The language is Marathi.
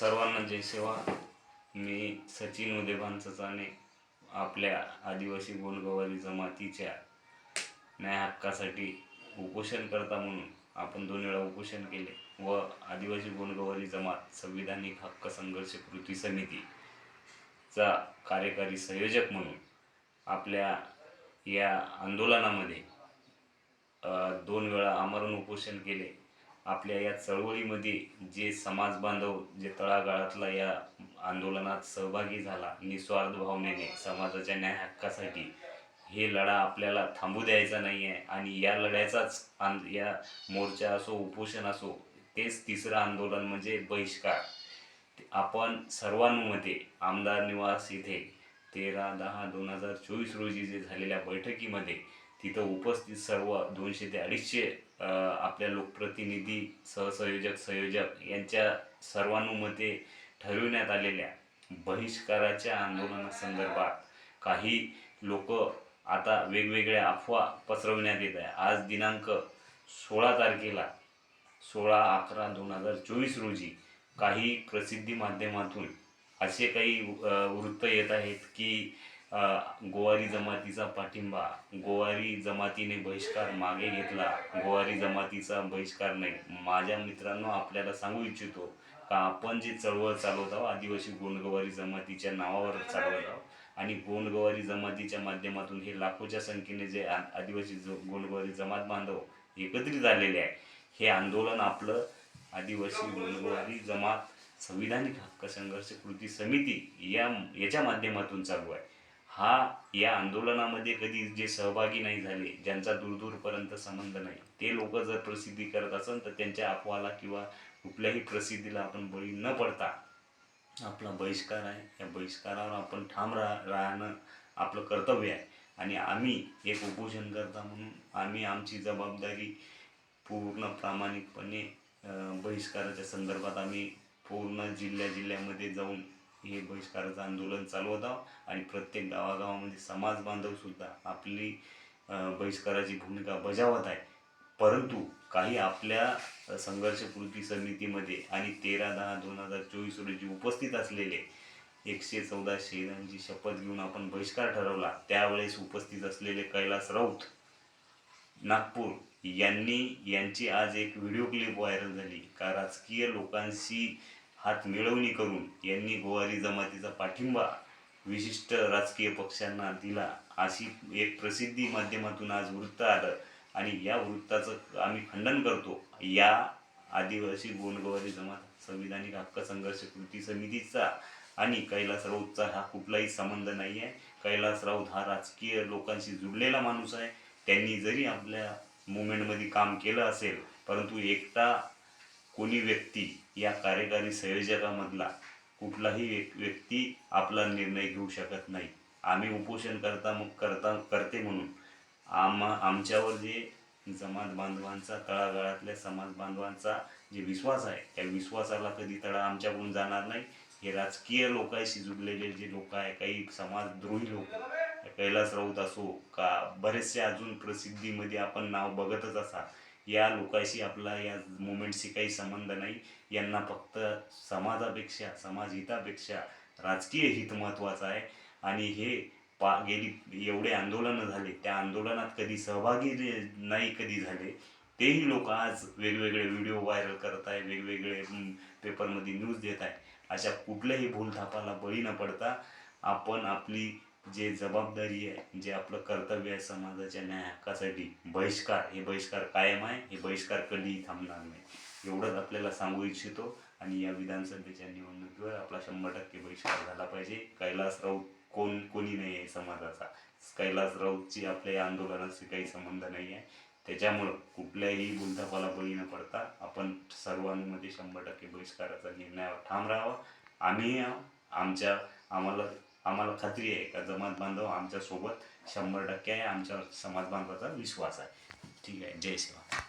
सर्वांना जय सेवा. मी सचिन उदयभान चचाने आपल्या आदिवासी गोंडगवारी जमातीच्या न्याय हक्कासाठी उपोषण करता म्हणून आपण दोन वेळा उपोषण केले व आदिवासी गोंडगवारी जमात संविधानिक हक्क संघर्ष कृती समितीचा कार्यकारी संयोजक म्हणून आपल्या या आंदोलनामध्ये दोन वेळा आमरण उपोषण केले. आपल्या या चळवळीमध्ये जे समाज बांधव जे तळागाळातला या आंदोलनात सहभागी झाला निस्वार्थ भावनेने समाजाच्या न्याय हक्कासाठी हे लढा आपल्याला थांबू द्यायचा नाही आहे आणि या लढ्याचाच आन या मोर्चा असो उपोषण असो तेच तिसरं आंदोलन म्हणजे बहिष्कार. आपण सर्वांमध्ये आमदार निवास येथे तेरा दहा दोन हजार चोवीस रोजी जे झालेल्या बैठकीमध्ये तिथं उपस्थित सर्व दोनशे ते अडीचशे आपल्या लोकप्रतिनिधी सहसंयोजक संयोजक यांच्या सर्वानुमते ठरविण्यात आलेल्या बहिष्काराच्या आंदोलनासंदर्भात काही लोक आता वेगवेगळ्या अफवा पसरवण्यात येत आहे आज दिनांक सोळा तारखेला सोळा अकरा दोन हजार चोवीस रोजी काही प्रसिद्धी माध्यमातून असे काही वृत्त येत आहेत की गोवारी जमातीचा पाठिंबा गोवारी जमातीने बहिष्कार मागे घेतला गोवारी जमातीचा बहिष्कार नाही. माझ्या मित्रांनो आपल्याला सांगू इच्छितो का आपण जे चळवळ चालवत आहोत आदिवासी गोंडगवारी जमातीच्या नावावर चालवत आहोत आणि गोंडगवारी जमातीच्या माध्यमातून हे लाखोच्या संख्येने जे आ- आदिवासी गोंडगवारी जमात बांधव एकत्रित झालेले आहे हे आंदोलन आपलं आदिवासी गोंडगवारी जमात संविधानिक हक्क संघर्ष कृती समिती या याच्या माध्यमातून चालू आहे. हा या आंदोलनामध्ये कधी जे सहभागी नाही झाले ज्यांचा दूरदूरपर्यंत संबंध नाही ते लोक जर प्रसिद्धी करत असेल तर त्यांच्या अफवाला किंवा कुठल्याही प्रसिद्धीला आपण बळी न पडता आपला बहिष्कार आहे. या बहिष्कारावर आपण ठाम राह राहणं आपलं कर्तव्य आहे. आणि आम्ही एक उपोषण करता म्हणून आम्ही आमची जबाबदारी पूर्ण प्रामाणिकपणे बहिष्काराच्या संदर्भात आम्ही पूर्ण जिल्ह्या जिल्ह्यामध्ये जाऊन हे बहिष्काराचं आंदोलन चालवत होतं आणि प्रत्येक गावागावामध्ये समाज बांधव सुद्धा आपली बहिष्काराची भूमिका बजावत आहे. परंतु काही आपल्या संघर्ष कृती समितीमध्ये आणि तेरा दहा दोन हजार चोवीस रोजी उपस्थित असलेले एकशे चौदा शहीदांची शपथ घेऊन आपण बहिष्कार ठरवला त्यावेळेस उपस्थित असलेले कैलास राऊत नागपूर यांनी यांची आज एक व्हिडिओ क्लिप व्हायरल झाली. का राजकीय लोकांशी हात मिळवणी करून यांनी गोवारी जमातीचा पाठिंबा विशिष्ट राजकीय पक्षांना दिला. अशी एक प्रसिद्धी माध्यमातून आज वृत्त आलं आणि या वृत्ताचं आम्ही खंडन करतो. या आदिवासी गोंडगोवारी जमात संविधानिक हक्क संघर्ष कृती समितीचा आणि कैलास राऊतचा हा कुठलाही संबंध नाही आहे कैलास राऊत हा राजकीय लोकांशी जुडलेला माणूस आहे. त्यांनी जरी आपल्या मुवमेंटमध्ये काम केलं असेल परंतु एकटा कोणी व्यक्ती या कार्यकारी संयोजकामधला कुठलाही व्यक्ती आपला निर्णय घेऊ शकत नाही. आम्ही उपोषण करता मग करता करते म्हणून. आम आमच्यावर जे समाज बांधवांचा तळागाळातल्या समाज बांधवांचा जे विश्वास आहे त्या विश्वासाला कधी तळा आमच्याकडून जाणार नाही. हे राजकीय लोकांशी जुडलेले जे लोक आहे काही समाजद्रोही लोक कैलास राऊत असो का बरेचसे अजून प्रसिद्धीमध्ये आपण नाव बघतच असा या लोकांशी आपला या मुवमेंटशी काही संबंध नाही. यांना फक्त समाजापेक्षा समाजहितापेक्षा राजकीय हित महत्त्वाचं आहे. आणि हे पा गेली एवढे आंदोलनं झाले त्या आंदोलनात कधी सहभागी नाही कधी झाले तेही लोक आज वेगवेगळे व्हिडिओ व्हायरल करत आहे वेगवेगळे पेपरमध्ये न्यूज देत आहे. अशा कुठल्याही भूलथापाला बळी न पडता आपण आपली जे जबाबदारी आहे जे आपलं कर्तव्य आहे समाजाच्या न्याय हक्कासाठी बहिष्कार हे बहिष्कार कायम आहे हे बहिष्कार कधीही थांबणार नाही. एवढंच आपल्याला सांगू इच्छितो आणि या विधानसभेच्या निवडणुकीवर आपला शंभर टक्के बहिष्कार झाला पाहिजे. कैलास राऊत कोण कोणी नाही आहे समाजाचा. कैलास राऊतची आपल्या या आंदोलनाशी काही संबंध नाही आहे. त्याच्यामुळं कुठल्याही बुलथापाला बळी न पडता आपण सर्वांमध्ये शंभर टक्के बहिष्काराचा निर्णयावर ठाम राहावा. आम्ही आमच्या आम्हाला आम्हाला खात्री आहे का? जमात बांधव आमच्यासोबत शंभर टक्के आहे. आमच्या समाज बांधवाचा विश्वास आहे. ठीक आहे. जय शिवा